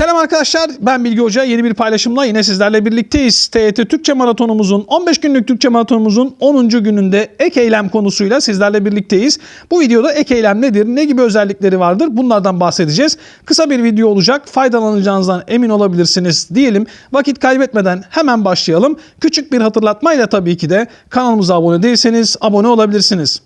Selam arkadaşlar ben Bilgi Hoca yeni bir paylaşımla yine sizlerle birlikteyiz. TYT Türkçe Maratonumuzun 15 günlük Türkçe Maratonumuzun 10. gününde ek eylem konusuyla sizlerle birlikteyiz. Bu videoda ek eylem nedir, ne gibi özellikleri vardır bunlardan bahsedeceğiz. Kısa bir video olacak faydalanacağınızdan emin olabilirsiniz diyelim. Vakit kaybetmeden hemen başlayalım. Küçük bir hatırlatmayla tabii ki de kanalımıza abone değilseniz abone olabilirsiniz.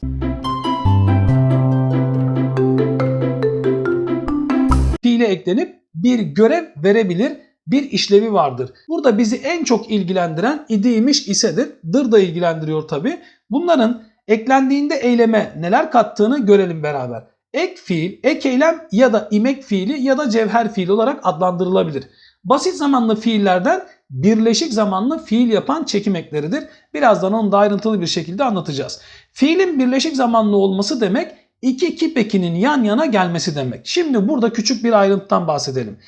fiile eklenip bir görev verebilir, bir işlevi vardır. Burada bizi en çok ilgilendiren idiymiş isedir. Dır da ilgilendiriyor tabi. Bunların eklendiğinde eyleme neler kattığını görelim beraber. Ek fiil, ek eylem ya da imek fiili ya da cevher fiili olarak adlandırılabilir. Basit zamanlı fiillerden birleşik zamanlı fiil yapan çekim ekleridir. Birazdan onu da ayrıntılı bir şekilde anlatacağız. Fiilin birleşik zamanlı olması demek iki kip ekinin yan yana gelmesi demek. Şimdi burada küçük bir ayrıntıdan bahsedelim.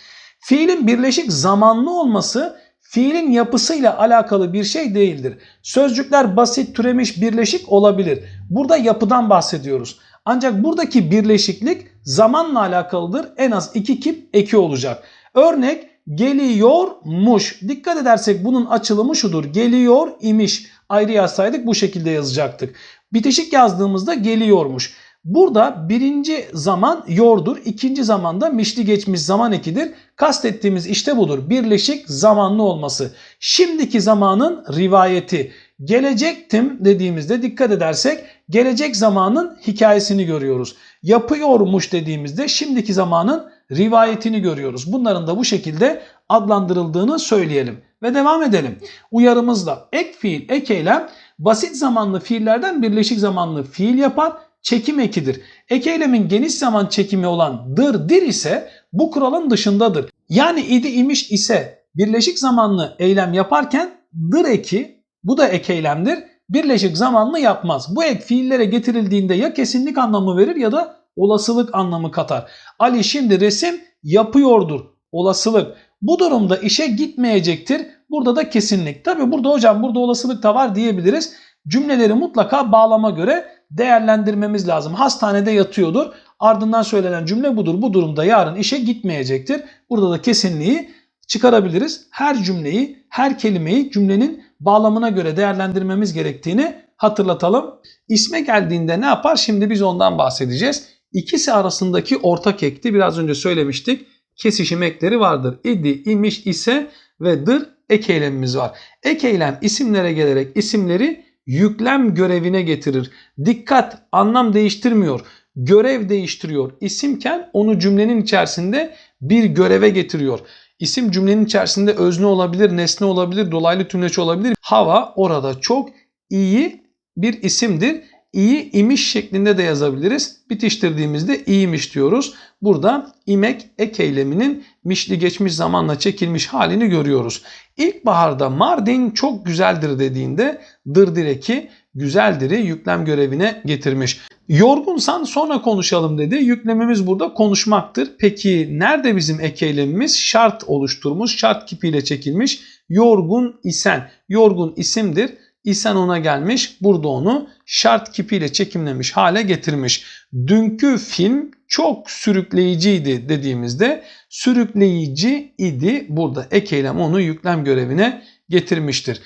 Fiilin birleşik zamanlı olması fiilin yapısıyla alakalı bir şey değildir. Sözcükler basit, türemiş, birleşik olabilir. Burada yapıdan bahsediyoruz. Ancak buradaki birleşiklik zamanla alakalıdır. En az iki kip eki olacak. Örnek geliyormuş. Dikkat edersek bunun açılımı şudur. Geliyor imiş. Ayrı yazsaydık bu şekilde yazacaktık. Bitişik yazdığımızda geliyormuş. Burada birinci zaman yordur, ikinci zamanda mişli geçmiş zaman ekidir. Kastettiğimiz işte budur. Birleşik zamanlı olması. Şimdiki zamanın rivayeti. Gelecektim dediğimizde dikkat edersek gelecek zamanın hikayesini görüyoruz. Yapıyormuş dediğimizde şimdiki zamanın rivayetini görüyoruz. Bunların da bu şekilde adlandırıldığını söyleyelim. Ve devam edelim. Uyarımızla ek fiil, ek eylem basit zamanlı fiillerden birleşik zamanlı fiil yapar çekim ekidir. Ek eylemin geniş zaman çekimi olan dır dir ise bu kuralın dışındadır. Yani idi imiş ise birleşik zamanlı eylem yaparken dır eki bu da ek eylemdir. Birleşik zamanlı yapmaz. Bu ek fiillere getirildiğinde ya kesinlik anlamı verir ya da olasılık anlamı katar. Ali şimdi resim yapıyordur. Olasılık. Bu durumda işe gitmeyecektir. Burada da kesinlik. Tabi burada hocam burada olasılık da var diyebiliriz. Cümleleri mutlaka bağlama göre değerlendirmemiz lazım. Hastanede yatıyordur. Ardından söylenen cümle budur. Bu durumda yarın işe gitmeyecektir. Burada da kesinliği çıkarabiliriz. Her cümleyi, her kelimeyi cümlenin bağlamına göre değerlendirmemiz gerektiğini hatırlatalım. İsme geldiğinde ne yapar? Şimdi biz ondan bahsedeceğiz. İkisi arasındaki ortak ekti biraz önce söylemiştik. Kesişim ekleri vardır. İdi, imiş, ise ve dır ek eylemimiz var. Ek eylem isimlere gelerek isimleri yüklem görevine getirir. Dikkat anlam değiştirmiyor. Görev değiştiriyor. İsimken onu cümlenin içerisinde bir göreve getiriyor. İsim cümlenin içerisinde özne olabilir, nesne olabilir, dolaylı tümleç olabilir. Hava orada çok iyi bir isimdir. İyi imiş şeklinde de yazabiliriz. Bitiştirdiğimizde iyiymiş diyoruz. Burada imek ek eyleminin mişli geçmiş zamanla çekilmiş halini görüyoruz. İlkbaharda Mardin çok güzeldir dediğinde dır direki güzeldir'i yüklem görevine getirmiş. Yorgunsan sonra konuşalım dedi. Yüklemimiz burada konuşmaktır. Peki nerede bizim ek eylemimiz? Şart oluşturmuş. Şart kipiyle çekilmiş. Yorgun isen. Yorgun isimdir. İsen ona gelmiş. Burada onu şart kipiyle çekimlemiş hale getirmiş. Dünkü film çok sürükleyiciydi dediğimizde sürükleyici idi. Burada ek onu yüklem görevine getirmiştir.